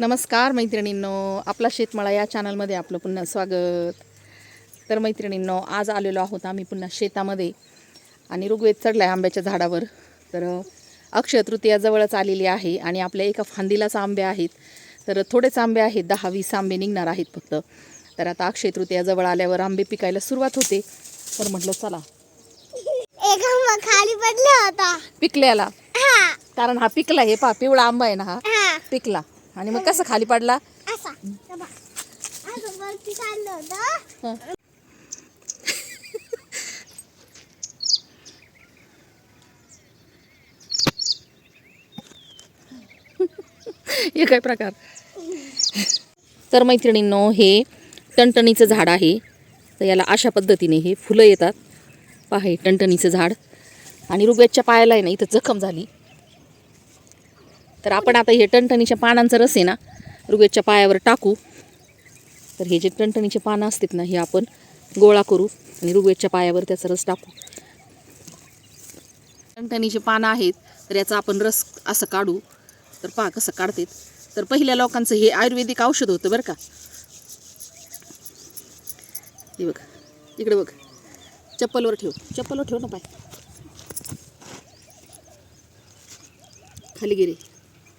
नमस्कार मैत्रिणींनो आपला शेतमाळा या चॅनलमध्ये आपलं पुन्हा स्वागत. तर मैत्रिणींनो आज आलेलो आहोत आम्ही पुन्हा शेतामध्ये आणि ऋग्वेद चढला आहे आंब्याच्या झाडावर. तर अक्षय तृतीया जवळच आलेली आहे आणि आपल्या एका फांदीलाच आंबे आहेत. तर थोडेच आंबे आहेत दहा वीस आंबे निघणार आहेत फक्त. तर आता अक्षय तृतीया जवळ आल्यावर आंबे पिकायला सुरुवात होते. तर म्हटलं चला. एक आंबा खाली पडला होता. पिकल्याला? हा. कारण हा पिकला हे पा पिवळा आंबा आहे ना हा. पिकला. आणि मग कसं खाली पडला? हे. काय प्रकार? तर मैत्रिणींनो हे टणटणीचं झाड आहे. तर याला अशा पद्धतीने हे फुलं येतात. पहा हे टणटणीचं झाड. आणि रुग्याच्या पायाला आहे ना इथं जखम झाली. तर आपण आता हे टणटणीच्या पानांचा रस आहे ना ऋग्वेदच्या पायावर टाकू. तर हे जे टणटणीचे पानं असतात ना हे आपण गोळा करू आणि ऋग्वेदच्या पायावर त्याचा रस टाकू. टणटणीचे पानं आहेत तर याचा आपण रस असं काढू. तर पहा कसं काढतात. तर पहिल्या लोकांचं हे आयुर्वेदिक औषध होतं बरं का. हे बघ इकडे बघ. चप्पलवर ठेव. चप्पलवर ठेव ना पाय खाली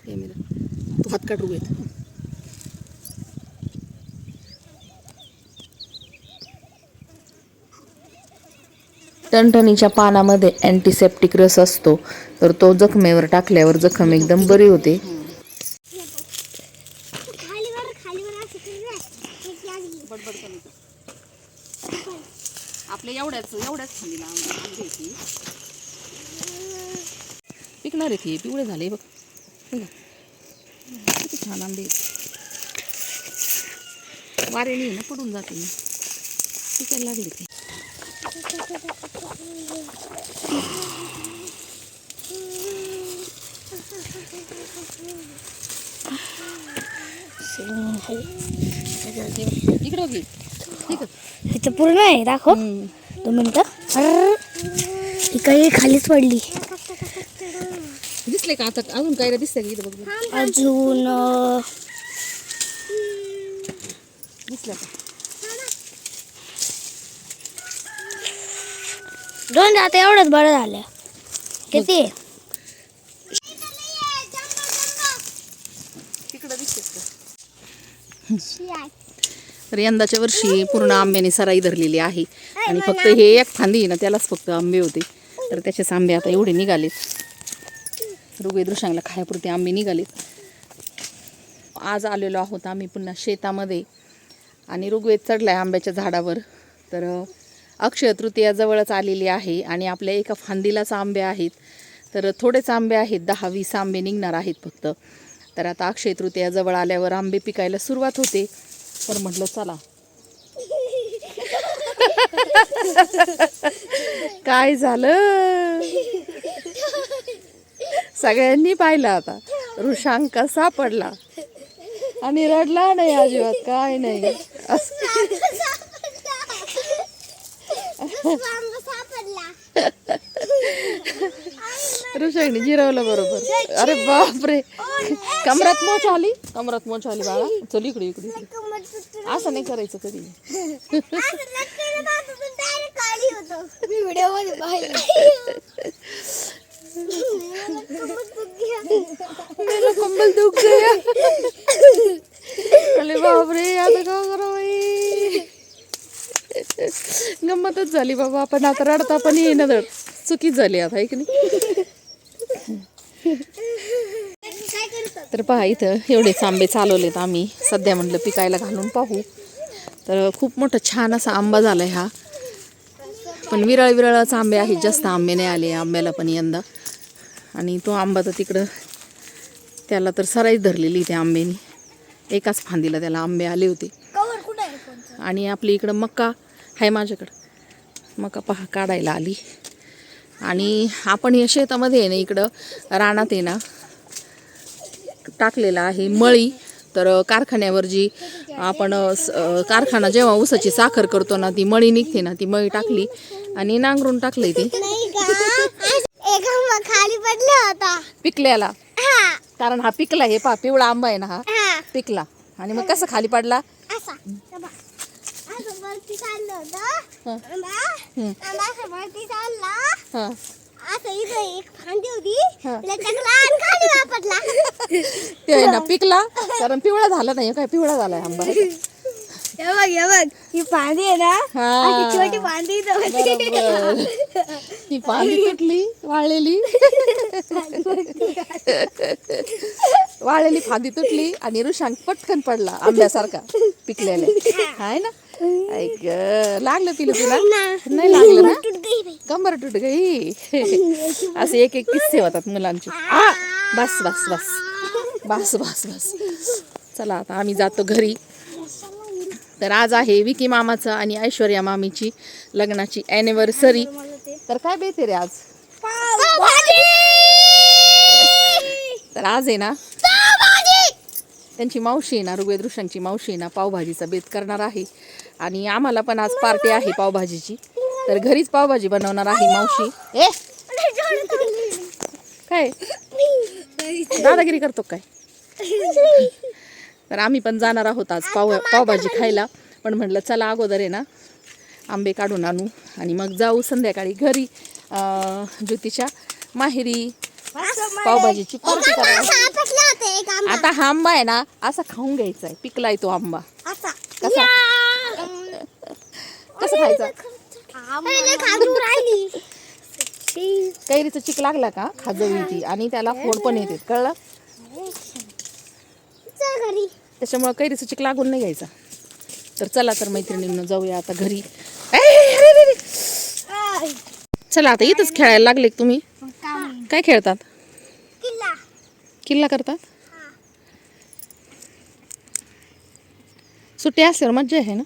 गेले कॅमेरा तू हात काढ रुगवेत टणटणीच्या पानामध्ये अँटीसेप्टिक रस असतो तर तो जखमेवर टाकल्यावर जखम एकदम बरी होते. आपल्या एवढ्याच एवढ्याच पिकणार आहे ती पिवळे झाले बघ. किती छान आंबे. वाऱ्याने ना पडून जाते मी पिकायला लागले ते. इकडे इथं पूर्ण आहे दाखव. दोन मिनिटं. काही खालीच पडली. दिसले का? आता अजून काय दिसतंय का इथं बघ अजून अं, दिसलं का? दोन आता एवढंच बरं झालं. किती? तिकडं दिसतेस का? तर यंदाच्या वर्षी पूर्ण आंब्याने सराई धरलेली आहे. आणि फक्त हे एक फांदी आहे ना त्यालाच फक्त आंबे होते. तर त्याचेच आंबे आता एवढे निघालेत. रुगे दृश्यांना खायापुरते आंबे निघालेत. आज आलेलो आहोत आम्ही पुन्हा शेतामध्ये. आणि ऋग्वेद चढला आहे आंब्याच्या झाडावर. तर अक्षय तृतीया जवळच आलेली आहे आणि आपल्या एका फांदीलाच आंबे आहेत. तर थोडेच आंबे आहेत दहा वीस आंबे निघणार आहेत फक्त. तर आता अक्षय तृतीया जवळ आल्यावर आंबे पिकायला सुरुवात होते. तर म्हटलं चला. काय झालं? सगळ्यांनी पाहिलं आता. ऋषांक कसा पडला? आणि रडला नाही अजिबात काय नाही. असं ऋषांनी जिरवलं बरोबर. अरे बापरे. कमरात मोच आली? कमरात मोच आली बाळा. चल इकडे इकडे असं नाही करायचं कधी. व्हिडिओमध्ये मेरा कंबल दुख गया। अरे बापरे आता काय करा बाई? गंमतच झाली बाबा आपण आता रडता पण येईन धड चुकीच झाली आता ऐक नाही? तर पहा इथं एवढेच आंबे चालवलेत आम्ही. सध्या म्हटलं पिकायला घालून पाहू. तर खूप मोठा छान असा आंबा झाला हा. पण विरळ विरळच आंबे आहेत जास्त आंबे नाही आले आंब्याला पण यंदा. आणि तो आंबा तर तिकडं त्याला तर सराईच धरलेली त्या आंब्यानी. एकाच फांदीला त्याला आंबे आले होते. आणि आपली इकडं मक्का आहे माझ्याकडं. मका पहा काढायला आली. आणि आपण या शेतामध्ये आहे ना इकडं रानात आहे ना टाकलेला आहे मळी. तर कारखान्यावर जी आपण कारखाना जेव्हा ऊसाची साखर करतो ना ती मळी निघते ना ती मळी टाकली. आणि नांगरून टाकली ती. पडला होता पिकल्याला. हा. कारण हा पिकला हे पा पिवळा आंबा आहे ना हा. हा. पिकला. आणि मग कसं खाली पडला? असा. बघ. असं वरती चाललं होतं. हं. आंबा. हं. आंबा असं वरती चालला. हा. असं इथं एक फांदी होती. हं. लचकला आणि खाली वापरला. ते आहे ना पिकला. कारण पिवळा झाला नाही काय? पिवळा झालाय आंबा. हे बघ हे बघ ही फांदी आहे ना हा. अशी छोटी फांदी इथं होती. बरोबर. ही पाणी तुटली वाळलेली? वाळलेली फांदी तुटली आणि ऋषांक पटकन पडला आंब्यासारखा पिकलेले. आहे ना? ऐक लागलं तिला तुला? नाही लागलं ना. कंबर तुट गई. असे एक एक किस्से होतात मुलांचे. आ! बस बस बस. बस बस बस. चला आता आम्ही जातो घरी. तर आज आहे विकी मामाचं आणि ऐश्वर्या मामीची लग्नाची अॅनिव्हर्सरी तर काय बेते रे आज! तर आज आहे ना! त्यांची मावशी आहे ना ऋग्वेद ऋषांची मावशी आहे ना पावभाजीचा बेत करणार आहे. आणि आम्हाला पण आज पार्टी आहे पावभाजीची. तर घरीच पावभाजी बनवणार आहे मावशी. ए! काय? दादागिरी करतो काय? तर आम्ही पण जाणार आहोत आज पाव पावभाजी खायला. पण म्हटलं चला अगोदर आहे ना आंबे काढून आणू. आणि मग जाऊ संध्याकाळी घरी ज्योतीच्या माहेरी पावभाजीची पार्टी करायला. आता हा आंबा आहे ना असा खाऊन घ्यायचा आहे पिकलाय तो आंबा. कसा? कसं खायचा? राहिली. कैरीचा चिक लागला का? खाजवी ती आणि त्याला फोड पण येते. कळलं? त्याच्यामुळं काही चिक लागून नाही घ्यायचा. तर चला तर मैत्रिणींना जाऊया आता घरी. चला आता इथंच खेळायला लागले तुम्ही? काय खेळतात? किल्ला करतात? सुट्टी असल्यावर मज्जा आहे ना?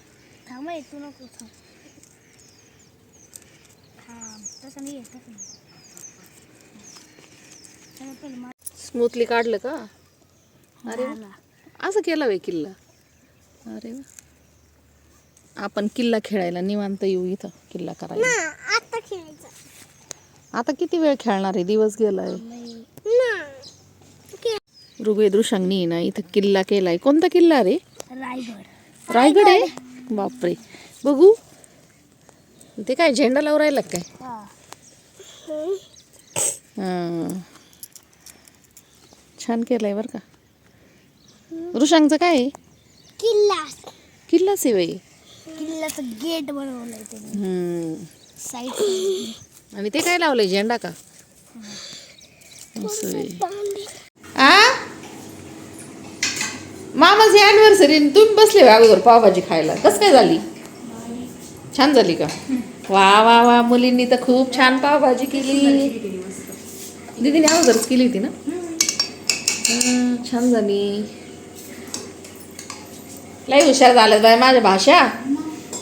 स्मूथली काढलं का? अरे असं केलं वे किल्ला. अरे वा. आपण किल्ला खेळायला निवांत येऊ इथं किल्ला करायला. ना, आता खेळायचं. आता किती वेळ खेळणार आहे? दिवस गेलाय. ऋग्वेद ऋषांनी ना इथं किल्ला केलाय. कोणता किल्ला रे? रायगड. रायगड आहे? बापरे. बघू. ते काय झेंडा लावून राहिला काय? हां. छान केलाय बरं का. ऋषांचं काय आहे? किल्ला किल्ला सेवाई किल्ल्याचं गेट बनवलंय त्यांनी. हम्म. साईड आणि ते काय लावलंय झेंडा का? असं आहे. आ? मामाची अॅनिव्हर्सरी तुम्ही बसले होय अगोदर पावभाजी खायला. कसं काय झाली? छान झाली का? वा वा वा मुलींनी तर खूप छान पावभाजी केली. दीदीने अगोदरच केली होती ना? हं, छान झाली. लई हुशार झाल्यात बाय माझ्या भाषा.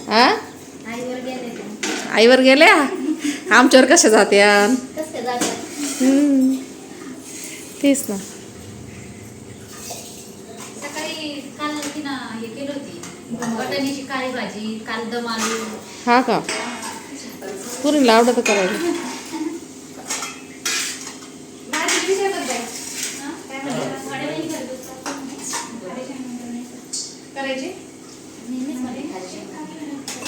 हा? आईवर गेल्या? आमच्यावर कशा जात्या? हम्म. तेच ना. हे हा का? पुरीला आवडतं करायला